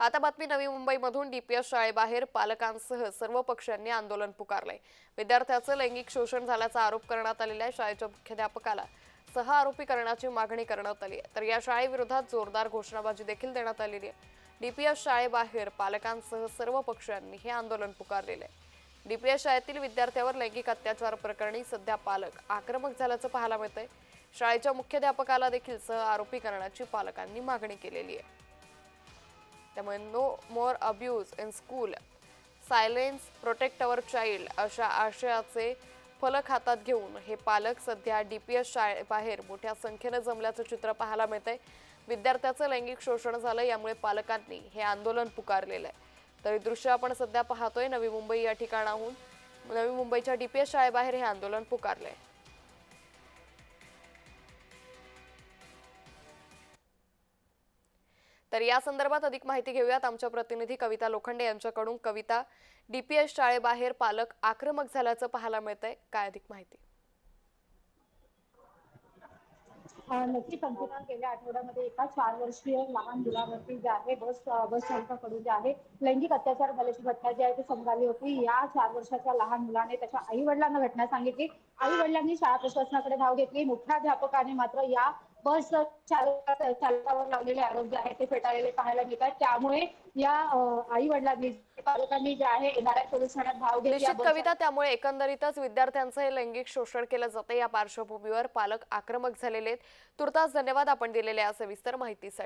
आता बातमी नवी मुंबईमधून डीपीएस शाळेबाहेर पालकांसह सर्व पक्षांनी आंदोलन पुकारलंय. विद्यार्थ्याचं लैंगिक शोषण झाल्याचा आरोप करण्यात आलेल्या शाळेच्या मुख्याध्यापकाला सह आरोपी करण्याची मागणी करण्यात आली आहे. तर या शाळेविरोधात जोरदार घोषणाबाजी देखील देण्यात आलेली आहे. डीपीएस शाळेबाहेर पालकांसह सर्व पक्षांनी हे आंदोलन पुकारलेलं आहे. डीपीएस शाळेतील विद्यार्थ्यावर लैंगिक अत्याचार प्रकरणी सध्या पालक आक्रमक झाल्याचं पाहायला मिळतंय. शाळेच्या मुख्याध्यापकाला देखील सह आरोपी करण्याची पालकांनी मागणी केलेली आहे. त्यामुळे no more abuse in school silence protect our child अशा आशयाचे फलक हातात घेऊन हे पालक सध्या डी पी एस शाळेबाहेर मोठ्या संख्येनं जमल्याचं चित्र पाहायला मिळतंय. विद्यार्थ्याचं लैंगिक शोषण झालं यामुळे पालकांनी हे आंदोलन पुकारलेलं आहे. तर दृश्य आपण सध्या पाहतोय नवी मुंबई या ठिकाणाहून. नवी मुंबईच्या डी पी एस शाळेबाहेर हे आंदोलन पुकारलंय. तर या संदर्भात अधिक माहिती घेऊयात. आमच्या प्रतिनिधी कविता लोखंडे यांच्याकडून. कविता डीपीएस शाळेबाहेर पालक आक्रमक झाल्याचं पाहायला मिळतंय. काय अधिक माहिती? नक्की नक्कीच गेल्या आठवड्यामध्ये एका चार वर्षीय लहान मुलावरती जे आहे बस बस चालकाकडून जे आहे लैंगिक अत्याचार झाल्याची घटना जी आहे ती समजाली होती. या चार वर्षाच्या लहान मुलाने त्याच्या आई वडिलांना घटना सांगितली. आई वडिलांनी शाळा प्रशासनाकडे धाव घेतली. मुख्याध्यापकाने मात्र या बस चालका चालकावर लावलेले आरोप जे आहेत ते फेटाळलेले पाहायला मिळतात. त्यामुळे या आई वडिलांनी पालकांनी जे आहे येणाऱ्या पोलीस ठाण्यात या निश्चित कविता त्यामुळे एकंदरीतच विद्यार्थ्यांचं हे लैंगिक शोषण केलं जातं या पार्श्वभूमीवर. पालक आक्रमक झालेले आहेत. तुर्तास धन्यवाद आपण दिलेल्या या सविस्तर माहितीसाठी.